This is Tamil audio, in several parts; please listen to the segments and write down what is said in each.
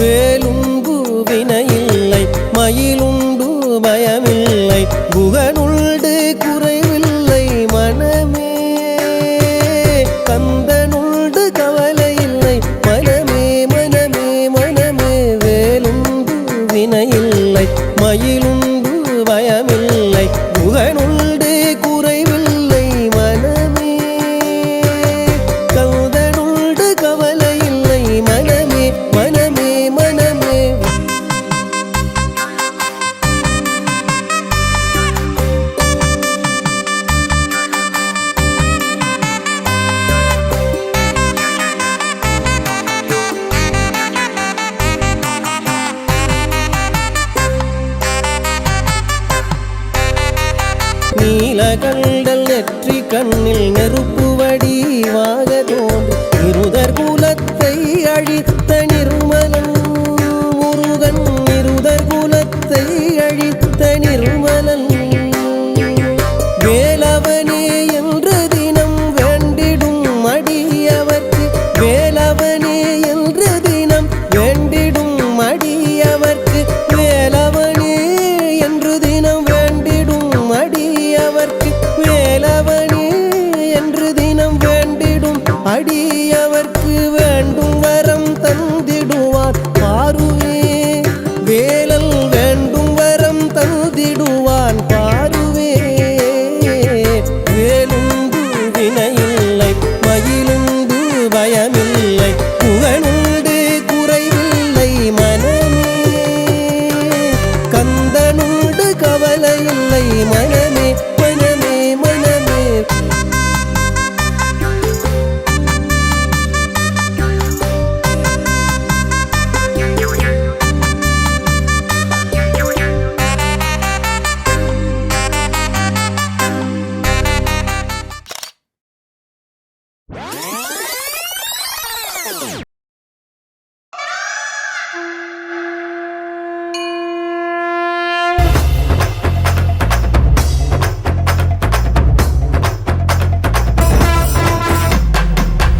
வேலுண்டு வினையில்லை மயிலுண்டு பயமில்லை. குகனுண்டு குறை கண்டல் நெற்றி கண்ணில் நெருப்பு வடிவாக தோன்றும். இருதர் அடியவர்க்கு வேண்டும் வரம் தந்திடுவார். பாருவே வேலல் வேண்டும் வரம் தந்திடுவான். பாருவே வேலுந்து வினையில்லை மயிலுந்து பயமில்லை.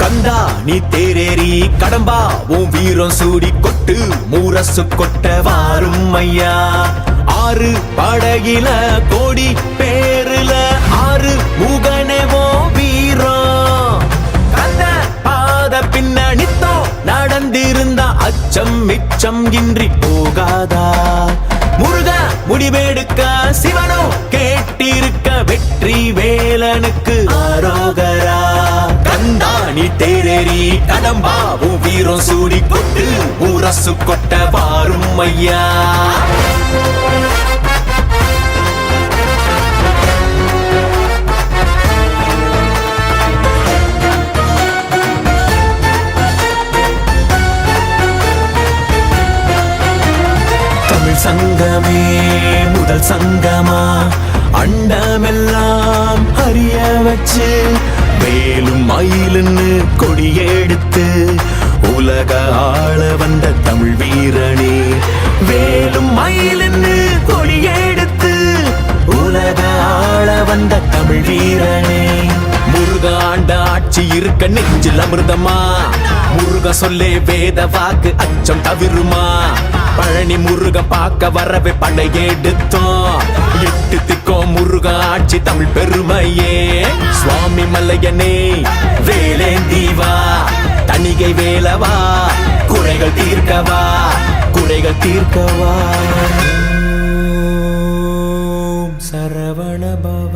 கந்தா நீ தேரேறி கடம்பா உன் வீரம் சூடி கொட்டு மூரசு கொட்ட வாரும் ஐயா. ஆறு படகில கோடி பேருல ஆறு முகனேவோ அச்சம் மிச்சம் இன்றி போகாதா? முருகா முடிவெடுக்க சிவனோ கேட்டிருக்க வெற்றி வேலனுக்கு ஆரோகரா? கந்தாணி தேரேறி கடம்பாவும் வீரம் சூடி கொட்டு உரசு கொட்ட வாரும் ஐயா. சங்கமே முதல் சங்கமா? அண்டமெல்லாம் அறிய வச்சு மேலும் மயிலுன்னு கொடியெடுத்து உலக ஆள வந்த தமிழ் வீரனே வேலும் மயிலுன்னு கொடியெடுத்து உலக ஆள வந்த தமிழ் வீரனே. ஆண்ட ஆட்சி இருக்க நெஞ்சில் அமிர்தமா? முருக சொல்லே வேத வாக்கு அச்சம் தவிருமா? பழனி முருக பார்க்க வரவே படையெடுத்தோம் எட்டு திக்கோ முருக ஆட்சி தமிழ் பெருமையே. சுவாமி மல்லையனே வேலேந்தீவா தணிகை வேலவா குறைகள் தீர்க்கவா குறைகள் தீர்க்கவா. சரவண பவ.